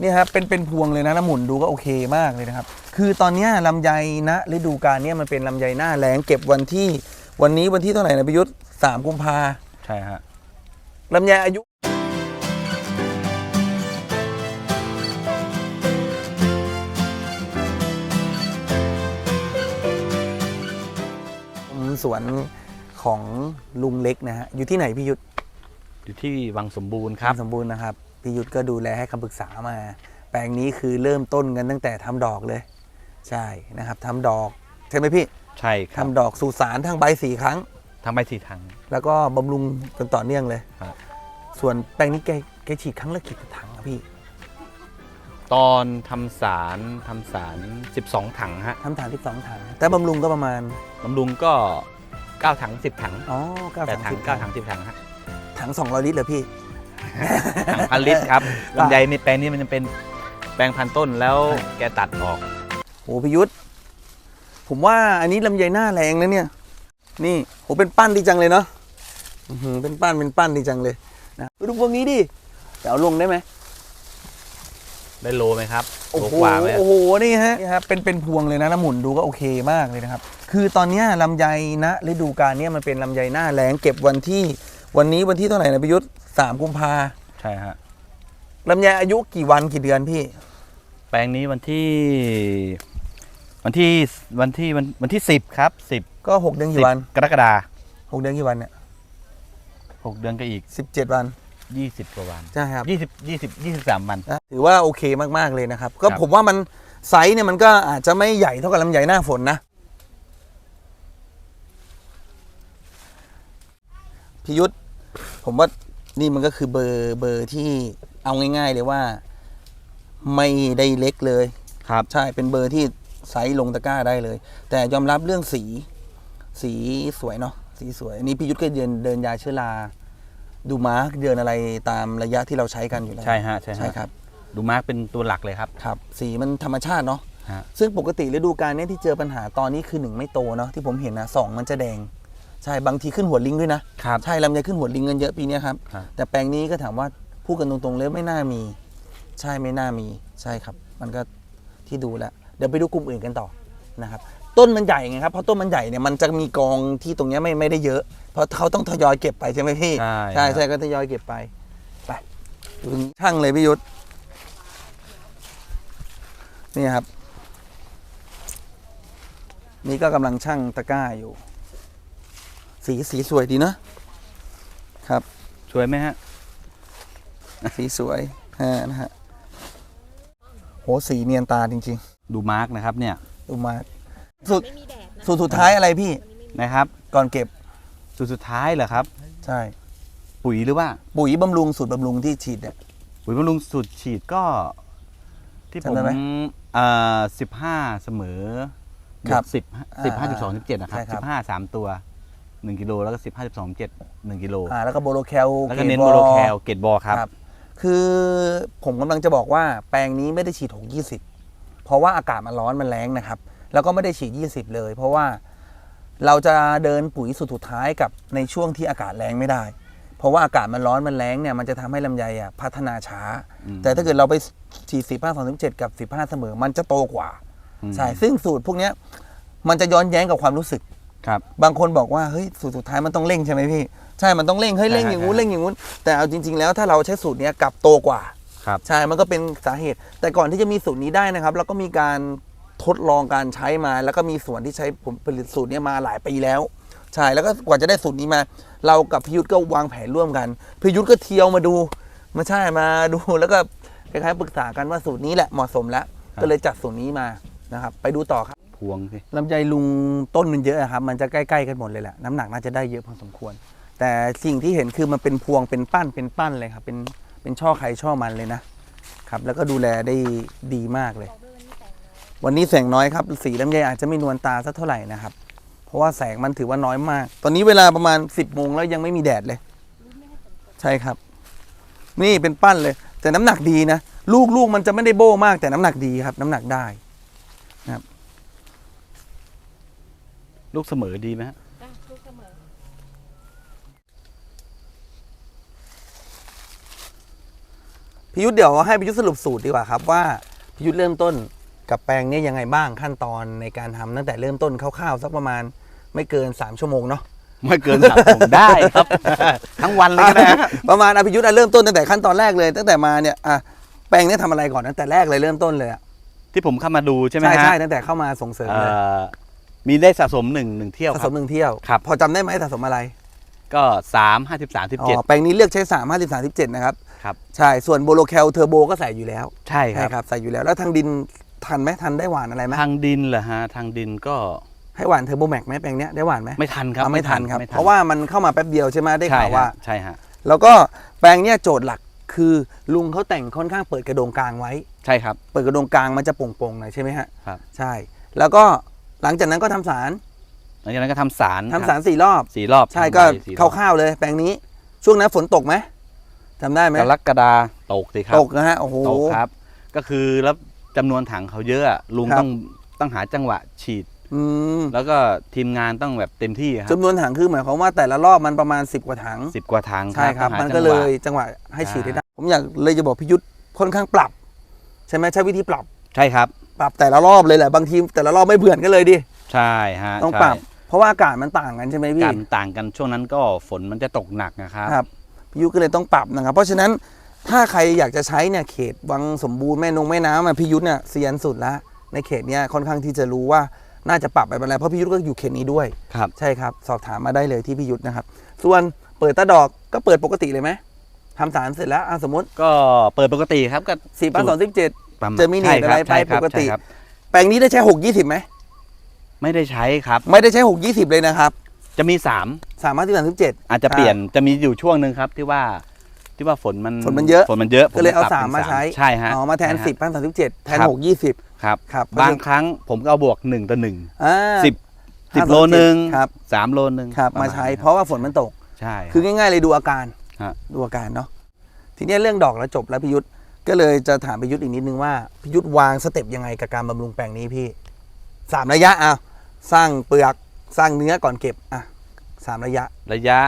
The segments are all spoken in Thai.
นี่ครับเป็นเป็นพวงเลยนะน้ำหมุนดูก็โอเคมากเลยนะครับ คือตอนเนี้ยลำไยนะฤดูกาลเนี้ยมันเป็นลำไยหน้าแล้งเก็บวันที่ วันนี้วันที่เท่าไหร่นะพิยุทธ์สามกุมภาใช่ฮะลำไยอายุสวนของลุงเล็กนะฮะอยู่ที่ไหนพี่ยุทธอยู่ที่วังสมบูรณ์ครับสมบูรณ์นะครับ พี่ยุทธก็ดูแลให้คำปรึกษามา แปลงนี้คือเริ่มต้นกันตั้งแต่ทำดอกเลย ใช่นะครับทำดอกใช่ไหมพี่ใช่คทำรับดอกสู่สารทางใบสี่ครั้ง ทำไปสี่ถังแล้วก็บำรุงจนต่อเนื่องเลย ครับ ส่วนแปลงนี้แกแกฉีดครั้งละกี่ถังอะพี่ตอนทำสารทำสาร 12 ถังฮะทำถังที่สองถัง แต่บำรุงก็ประมาณ บำรุงก็ 9 ถัง 10 ถังอ๋อเก้าแปถัดงถังสิบเก้าถังสิบถังฮะถังสองร้อยลิตรเหรอพี่ ถังพันลิตรครับลำไยในแปลงนี้มันจะเป็นแปลงพันต้นแล้วแกตัดออกโหพิยุทธผมว่าอันนี้ลำไยหน้าแรงนะเนี่ย นี่โหเป็นปั้นดีจังเลยเนาะอื้อหือเป็นปั้นเป็นปั้นดีจังเลยนะดูพวกนี้ดิเดี๋ยวเอาลงได้ไหมได้โลไหมครับโอ้โลโหกว่าไหมโอ้โหนี่ฮะนี่ครับเป็นเป็นพวงเลยนะน้ำหมุนดูก็โอเคมากเลยนะครับ คือตอนเนี้ยลำไยนะฤดูกาลเนี้ยมันเป็นลำไยหน้าแล้งเก็บวันที่ วันนี้วันที่เท่าไหร่นะพิยุทธสามกุมภาใช่ฮะลำไยอายุกี่วันกี่เดือนพี่ แปลงนี้วันที่ วันที่วันที่วันวันที่10ครับ10ก็หกเดือนกี่วันกรกฎาหกเดือนกี่วันเนี่ยหกเดือนก็อีกสิบเจ็ดวัน20กว่าวันใช่ครับ20 20 23วันนะถือว่าโอเคมากๆเลยนะครับ ก็ครับผมว่ามันไซส์เนี่ยมันก็อาจจะไม่ใหญ่เท่ากับลำไยหน้าฝนนะพิยุทธ ผมว่านี่มันก็คือเบอร์เบอร์ที่เอาง่าย ๆ เลยว่า ไม่ได้เล็กเลยครับ ใช่เป็นเบอร์ที่ไซส์ลงตะกร้าได้เลย แต่ยอมรับเรื่องสี สีสวยเนาะสีสวยอันนี้พิยุทธก็เดินเดินยาเชื้อราดูมาร์กเดินอะไรตามระยะที่เราใช้กันอยู่แล้วใช่ฮะใช่ฮะใช่ครับ ดูมาร์กเป็นตัวหลักเลยครับ ครับ สีมันธรรมชาติเนาะฮะซึ่งปกติฤดูกาลเนี้ยที่เจอปัญหาตอนนี้คือหนึ่งไม่โตเนาะที่ผมเห็นนะสองมันจะแดง ใช่บางทีขึ้นหัวลิงด้วยนะครับ ใช่ลำไยขึ้นหัวลิงกันเยอะปีเนี้ยครับ ครับ แต่แปลงนี้ก็ถามว่าพูดกันตรงๆเลยไม่น่ามี ใช่ไม่น่ามีใช่ครับ มันก็ที่ดูแล้วเดี๋ยวไปดูกลุ่มอื่นกันต่อนะครับ ต้นมันใหญ่ไงครับเพราะต้นมันใหญ่เนี่ยมันจะมีกองที่ตรงเนี้ยไม่ไม่ได้เยอะ เพราะเขาต้องทยอยเก็บไปใช่ไหมพี่ใช่ใช่ครับ ใช่ก็ทยอยเก็บไปไปดูตรงนี้ช่างเลยพี่ยุทธนี่ครับ นี่ก็กำลังช่างตะกร้าอยู่ สีสีสวยดีเนอะครับช่วยไหมฮะ สีสวยฮะนะฮะโหสีเนียนตาจริง ดูมาร์กนะครับเนี่ยๆ ดูมาสุดไม่มีแดดนะสุดสุดท้ายอะไรพี่นะครับก่อนเก็บสุดสุดท้ายเหรอครับ ใช่ ปุ๋ยหรือว่า ปุ๋ยบำรุงสูตรบำรุงที่ฉีดเนี่ย ปุ๋ยบำรุงสูตรฉีดก็ ที่ผมจำได้ไหมเอ่อสิบห้าเสมอครับสิบสิบห้าจุดสองอ่าสิบเจ็ดนะครับใช่ครับสิบห้าสามตัว หนึ่งกิโลแล้วก็สิบห้าจุดสองเจ็ดหนึ่งกิโลอ่าแล้วก็โบโลแคลแล้วก็เน้นกรโมดโลบอแคลเกตบอลครับครับคือผมกำลังจะบอกว่าแปลงนี้ไม่ได้ฉีด 6 20 เพราะว่าอากาศมันร้อนมันแรงนะครับ แล้วก็ไม่ได้ฉีด 20 เลย เพราะว่าเราจะเดินปุ๋ยสุดสุดท้ายกับในช่วงที่อากาศแรงไม่ได้ เพราะว่าอากาศมันร้อนมันแรงเนี่ยมันจะทำให้ลำไยอะพัฒนาช้าอืมแต่ถ้าเกิดเราไปฉีด15 37กับ15เสมอ มันจะโตกว่าอืมใช่ซึ่งสูตรพวกเนี้ยมันจะย้อนแย้งกับความรู้สึก ครับ บางคนบอกว่าเฮ้ยสูตรสุดท้ายมันต้องเร่งใช่ไหมพี่ ใช่ มันต้องเร่งเฮ้ยเร่งอย่างงู้นใช่เร่งอย่างงู้นแต่เอาจริง ๆ แล้วถ้าเราใช้สูตรเนี้ยกลับโตกว่าครับใช่ มันก็เป็นสาเหตุ แต่ก่อนที่จะมีสูตรนี้ได้นะครับเราก็มีการทดลองการใช้มา แล้วก็มีส่วนที่ใช้ผมผลิตสูตรเนี้ยมาหลายปีแล้ว ใช่ แล้วก็กว่าจะได้สูตรนี้มา เรากับพิยุทธก็วางแผนร่วมกันพิยุทธก็เที่ยวมาดูมาใช่มาดูแล้วก็คล้ายๆปรึกษากันว่าสูตรนี้แหละเหมาะสมแล้ว ก็เลยจัดสูตรนี้มานะครับ ไปดูต่อครับ พวงสิลำไยลุงต้นมันเยอะครับ มันจะใกล้ๆกันหมดเลยแหละน้ำหนักน่าจะได้เยอะพอสมควร แต่สิ่งที่เห็นคือมันเป็นพวงเป็นปั้นเป็นปั้นเลยครับ เป็นเป็นช่อใครช่อมันเลยนะครับ แล้วก็ดูแลได้ดีมากเลย วันนี้แสงน้อยครับ สีลำไยอาจจะไม่นวลตาสักเท่าไหร่นะครับ เพราะว่าแสงมันถือว่าน้อยมาก ตอนนี้เวลาประมาณ 10บโมงแล้วยังไม่มีแดดเลย ใช่ครับ นี่เป็นปั้นเลย แต่น้ำหนักดีนะ ลูกลูกมันจะไม่ได้โบ้มากแต่น้ำหนักดีครับ น้ำหนักได้ ลูกเสมอดีไหมฮะจ้ะลูกเสมอนพี่ยุทธเดี๋ยวให้พี่ยุทธสรุปสูตรดีกว่าครับว่าพี่ยุทธเริ่มต้นกับแปลงเนี้ยังไงบ้างขั้นตอนในการทำตั้งแต่เริ่มต้นคร่าวๆสักประมาณไม่เกิน 3 ชั่วโมงเนาะ ไม่เกินสามผมได้ครับ ทั้งวันเลยก็ได้ฮะ ประมาณอภิยุทธ์อะเริ่มต้นตั้งแต่ขั้นตอนแรกเลย ตั้งแต่มาเนี่ยอะแปลงเนี้ทำอะไรก่อนตั้งแต่แรกเลยเริ่มต้นเลยอะที่ผมเข้ามาดูใช่ไหมใช่ฮะใช่ตั้งแต่เข้ามาส่งเสริมเอ่เลยอ มีได้สะสมหนึ่งหนึ่งเที่ยวสะคสรับ มหนึ่งเที่ยว ครับ พอจำได้ไหมสะสมอะไรก็สามห้าสิบสามสิบอ๋เจ็ด อแปลงนี้เลือกใช้3 5 3 7 นะครับ ครับ ใช่ ส่วนโบโลแคลเทอร์โบก็ใส่อยู่แล้วใช่คใช่รับ ครับ ใส่อยู่แล้ว แล้วทางดินทันไหมทันได้หวานอะไรไหมทางดินเหรอฮะ ทางดินก็ให้หวานเทอร์โบแม็กไหมแปลงเนี้ยได้หวานไหมไม่ทันครับอะไม่ทันครับ ไม่เพราะว่ามันเข้ามาแป๊บเดียวใช่ไหมได้ใช่ข่าวว่าฮะใช่ฮะแล้วก็แปลงเนี้ยโจทย์หลักคือลุงเขาแต่งค่อนข้างเปิดกระโดงกลางไว้ ใช่ครับ เปิดกระโดงกลางมันจะโป่งๆหน่อยใช่ไหมฮะ ครับ ใช่ แล้วก็ หลังจากนั้นก็ทำสารหลังจากนั้นก็ทำสารทำสารสี่รอบ สี่รอบใช่ทำก็ใบสี่รอบคร่าวๆเลย แปลงนี้ ช่วงนั้นฝนตกไหมจำได้ไหมกรกฎาตกสิครับตกนะฮะโอ้โห ตกครับ ก็คือแล้วจำนวนถังเขาเยอะอะลุงครับ ต้องต้องหาจังหวะฉีด อืมแล้วก็ทีมงานต้องแบบเต็มที่ครับจำนวนถังคือหมายความว่าแต่ละรอบมันประมาณ 10 กว่าถัง สิบกว่าถังใช่ครับ ต้องหามันก็จังหเลวะยจังหวะให้ฉีดใช่ได้ผมอยากเลยจะบอกพิยุทธ์ค่อนข้างปรับ ใช่ไหมใช้วิธีปรับ ใช่ครับ ปรับแต่ละรอบเลยแหละบางทีแต่ละรอบไม่เหมือนกันเลยดิใช่ฮะต้องใช่ปรับเพราะว่าอากาศมันต่างกันใช่ไหมพี่การต่างกันช่วงนั้นก็ฝนมันจะตกหนักนะครับครับพิยุทธก็เลยต้องปรับนะครับ เพราะฉะนั้นถ้าใครอยากจะใช้เนี่ยเขตวังสมบูรณ์แม่นงแม่น้ำอะพิยุทธเนี่ยเซียนสุดละในเขตเนี้ยค่อนข้างที่จะรู้ว่าน่าจะปรับไปเป็นไรเพราะพิยุทธก็อยู่เขตนี้ด้วยครับใช่ครับ สอบถามมาได้เลยที่พิยุทธนะครับ ส่วนเปิดตาดอกก็เปิดปกติเลยไหมทำสารเสร็จแล้วอะสมมติก็เปิดปกติครับก็สี่พันสองสิบเจ็ด ประาณจะมีเน็ตใช่คบอะไรไปใช่ครับปกติ ใช่ครับแปลงนี้ได้ใช้หกยี่สิบไหมไม่ได้ใช้ครับ ไม่ได้ใช้หกยี่สิบเลยนะครับจะมีสามสามารถที่สามสิบเจ็ด อาจจะเปลี่ยนจะมีอยู่ช่วงหนึ่งครับที่ว่าที่ว่าฝนมันฝนมันเยอะ ฝนมันเยอะก็เลยเอาผปรับสามมาป็นใช้ใช่ฮะอ๋อมาแทนใช่ฮะ สิบพันสามสิบเจ็ดแทนครับ หกยี่สิบ ครับครับบางครั้งผมก็เอาบวกหนึ่งต่อหนึ่งอ่า สิบสิบห้าโลหนึ่งครับ สามโลหนึ่งครับประมาณใช้นั้นเพราะว่าฝนมันตก ใช่ คือง่ายๆเลยดูอาการ ฮะ ดูอาการเนาะทีเนี้ยเรื่องดอกแล้วจบแล้วพิยุทธ ก็เลยจะถามพิยุทธอีกนิดนึงว่าพิยุทธวางสเต็ปยังไงกับการบำรุงแปลงนี้พี่สามระยะอะสร้างเปลือกสร้างเนื้อก่อนเก็บอะสามระยะ ระยะ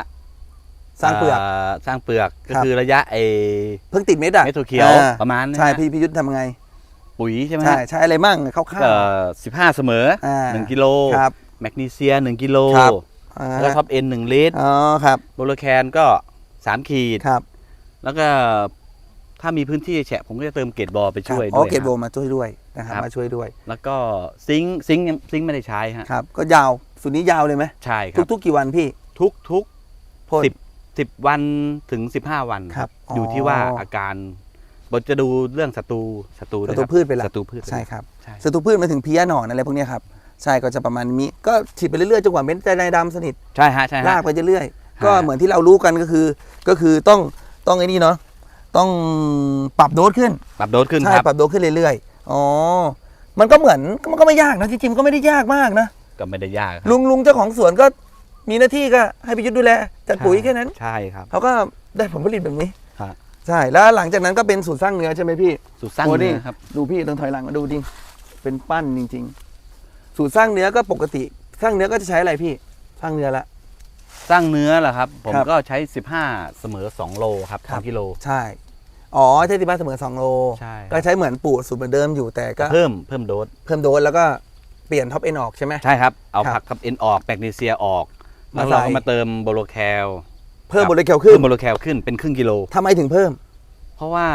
สร้างเปลือก สร้างเปลือกก็ครับคือระยะไอเพิ่งติดเม็ดอะเม็ดถั่วเขียวอ่าประมาณนี้ใช่ฮะพี่พิยุทธทำไง ปุ๋ยใช่ไหมใช่ฮะใช้อะไรมั่งคร่าวก็สิบห้าเสมออ่าหนึ่งกิโลๆครับแมกนีเซียหนึ่งกิโลครับอ่าแล้วก็ท็อปเอ็นหนึ่งลิตรอ๋อครับโบโลแคนก็สามขีดครับ แล้วก็ ถ้ามีพื้นที่แฉะผมก็จะเติมเกตบอลไปช่วยครับด้อ๋อวยเกตโบครับมาช่วยด้วยนะครับครับมาช่วยด้วย แล้วก็ซิงค์ซิงค์ยังซิงค์ไม่ได้ใช้ฮะครับก็ยาวสุดนี้ยาวเลยไหมใช่ครับทุกๆกี่วันพี่ทุกทุกพ่นสิบสิบวันถึงสิบห้าวันครับอยู่อ๋อที่ว่าอาการผมจะดูเรื่องศัตรูศัตรูด้วยศัตรูครับพืชเป็นหลักศัตรูพืชใช่ครับใช่ศัตรูพืชมาถึงเพี้ยหนอนอะไรพวกเนี้ยครับใช่ก็จะประมาณนี้ก็ฉีดไปเรื่อยๆจนกว่าเม็ดจะได้ดำสนิทใช่ฮะใช่ลาฮะกไปเรื่อยๆฮะก็เหมือนที่เรารู้กันก็คือ ก็คือต้องต้องไอ้นี่เนาะ ต้องปรับโดสขึ้นปรับโดสขึ้นใช่ครับปรับโดสขึ้นเรื่อยๆอ๋อมันก็เหมือนมันก็ไม่ยากนะจริงๆมันก็ไม่ได้ยากมากนะก็ไม่ได้ยากครับลุงลุงเจ้าของสวนก็มีหน้าที่ก็ให้ไปยุทธดูแลจัดปุ๋ยแค่นั้นใช่ครับ เขาก็ได้ผลผลิตแบบนี้ฮะ ใช่แล้วหลังจากนั้นก็เป็นสูตรสร้างเนื้อใช่ไหมพี่สูตรสร้างโอ้นี่เนื้อครับ ดูพี่ต้องถอยหลังมาดูจริงเป็นปั้นจริง ๆ สูตรสร้างเนื้อก็ปกติ สร้างเนื้อก็จะใช้อะไรพี่ สร้างเนื้อละ สร้างเนื้อเหรอครับ ผมครับ ก็ใช้ 15 เสมอ 2 โลครับครับสองกิโล ใช่ อ๋อใช้ที่บ้านเสมอ2โล ใช่ก็ใช้เหมือนปูสูตรเหมือนเดิมอยู่แต่ก็เพิ่มเพิ่มโดสเพิ่มโดสแล้วก็เปลี่ยนท็อปเอ็นออกใช่ไหม ใช่ครับ เอาครับผักกับเอ็นออกแมกนีเซียออก มาแล้วเราใส่ ก็มาเติมโบโลแคลเพิ่มครับโมเลกุลขึ้เพิ่นมโบโลแคลขึ้นเป็นครึ่งกิโล ทำไมถึงเพิ่ม เพราะว่า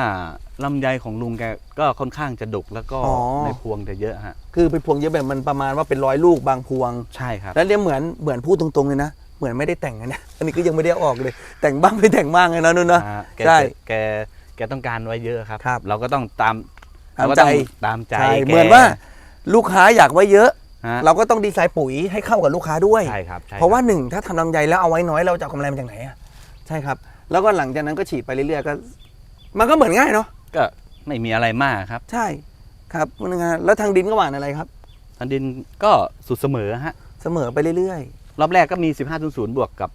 ลำไยของลุงแกก็ค่อนข้างจะดกแล้วก็อ๋อ ในพวงจะเยอะฮะคือเป็นพวงเยอะแบบมันประมาณว่าเป็นร้อยลูกบางพวง ใช่ครับ แล้วเรียกเหมือนเหมือนพูดตรงๆเลยนะ เหมือนไม่ได้แต่งนะเนี่ยอันนี้ก็ยังไม่ได้เอาออกเลย แต่งบ้างไม่แต่งบ้างเลยนะนุ่นนะอ่าแกใช่แกแกต้องการไว้เยอะครับครับเราก็ต้องตามตามเรก็ใจต้องตามใจใช่แกเหมือนว่าลูกค้าอยากไว้เยอะฮะเราก็ต้องดีไซน์ปุ๋ยให้เข้ากับลูกค้าด้วยใช่ครับใช่เพราะว่าคบหนึ่งถ้าทำลำไยแล้วเอาไว้น้อยเราจะเอากำไรมาจากไหนอะใช่ครับ แล้วก็หลังจากนั้นก็ฉีดไปเรื่อยๆก็ มันก็เหมือนง่ายเนาะก็ไม่มีอะไรมากครับ ใช่ครับมันงานแล้วทางดินก็หวานอะไรครับทันดินก็สุดเสมอฮะเสมอไปเรื่อย รอบแรกก็มี 15 0 0บวกกับ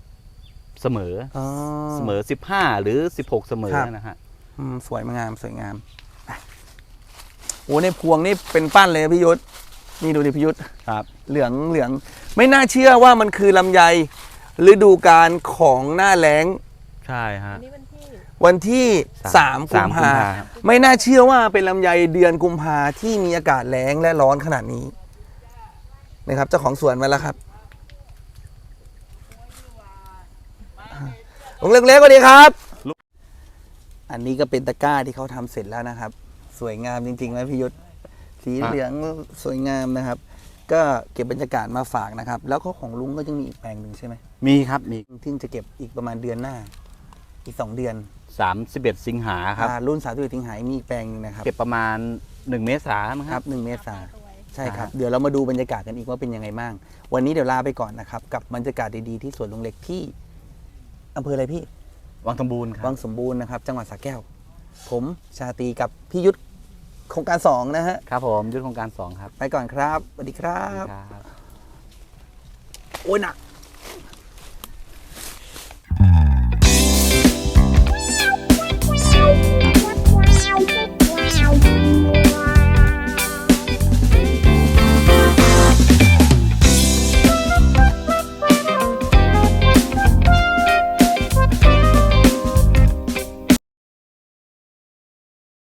เสมอๆอ๋อเสมอ 15 หรือ 16 เสมอครับนะฮะอืมสวยงามสวยงามไปโอ้ในพวงนี่เป็นปั้นเลยนะพี่ยุทธนี่ดูดิพี่ยุทธครับ เหลืองเหลือง ไม่น่าเชื่อว่ามันคือลำไยฤดูการของหน้าแล้ง ใช่ฮะอันนี้วันที่วันที่สามกุสามมกุภามภาไม่น่าเชื่อว่าเป็นลำไยเดือนกุมภาที่มีอากาศแล้งและร้อนขนาดนี้นะครับเจ้าของสวนมาแล้วครับ ลุงเล็กๆสวัสดีครับ อันนี้ก็เป็นตะกร้าที่เขาทำเสร็จแล้วนะครับ สวยงามจริงๆไหมพี่ยุทธสีเหลืองสวยงามนะครับ ก็เก็บบรรยากาศมาฝากนะครับ แล้วก็ของลุงก็ยังมีอีกแปลงหนึ่งใช่ไหมมีครับมีที่จะเก็บอีกประมาณเดือนหน้า อีกสองเดือน 31 สิงหาครับอ่ารุ่นสาธุทิงหายมีอีกแปลงหนึงนะครับ เก็บประมาณ 1 เมษายนมั้งคครัรับบหนึ่งเมษาใช่ครับอ่าเดี๋ยวเรามาดูบรรยากาศกันอีกว่าเป็นยังไงบ้าง วันนี้เดี๋ยวลาไปก่อนนะครับกับบรรยากาศดีๆที่สวนลุงเล็กที่ อำเภออะไรพี่ วังสมบูรณ์ครัวับงสมบูรณ์นะครับ จังหวัดสระแก้ว ผมชาตรีกับพี่ยุทธโครงการสองนะฮะ ครับผมยุทธโครงการ2ครับ ไปก่อนครับสวัสดีครับครับ โอ้ยหนัก